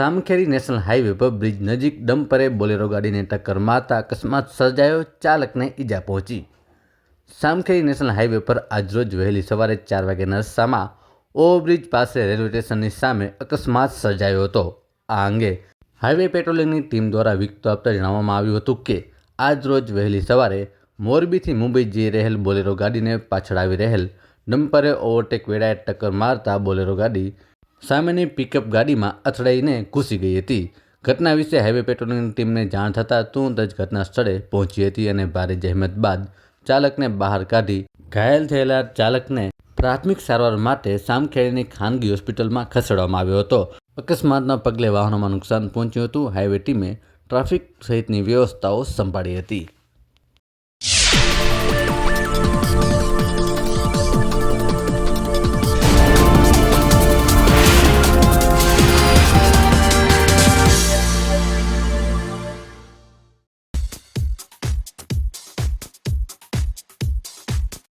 સામખેડી national highway પર bridge નજીક ડમ્પરે બોલેરો ગાડીને ટક્કર મારતા અકસ્માત સર્જાયો. ચાલકને ઈજા પહોંચી. સામખેરી નેશનલ હાઈવે પર આજરોજ વહેલી સવારે ચાર વાગ્યાના રસ્તામાં ઓવરબ્રિજ પાસે રેલવે સ્ટેશનની સામે અકસ્માત સર્જાયો હતો. આ અંગે હાઈવે પેટ્રોલિંગની ટીમ દ્વારા વિગતો આપતા જણાવવામાં આવ્યું હતું કે, આજરોજ વહેલી સવારે મોરબીથી મુંબઈ જઈ રહેલ બોલેરો ગાડીને પાછળ આવી રહેલ ડમ્પરે ઓવરટેક વેળાએ ટક્કર મારતા બોલેરો ગાડી સામેની પિકઅપ ગાડીમાં અથડાઈને ઘૂસી ગઈ હતી. ઘટના વિશે હાઈવે પેટ્રોલિંગની ટીમને જાણ થતાં તુરંત જ ઘટના સ્થળે પહોંચી હતી અને ભારે જહેમત બાદ ચાલકને બહાર કાઢી ઘાયલ થયેલા ચાલકને પ્રાથમિક સારવાર માટે સામખેડીની ખાનગી હોસ્પિટલમાં ખસેડવામાં આવ્યો હતો. અકસ્માતના પગલે વાહનોમાં નુકસાન પહોંચ્યું હતું. હાઈવે ટીમે ટ્રાફિક સહિતની વ્યવસ્થાઓ સંભાળી હતી.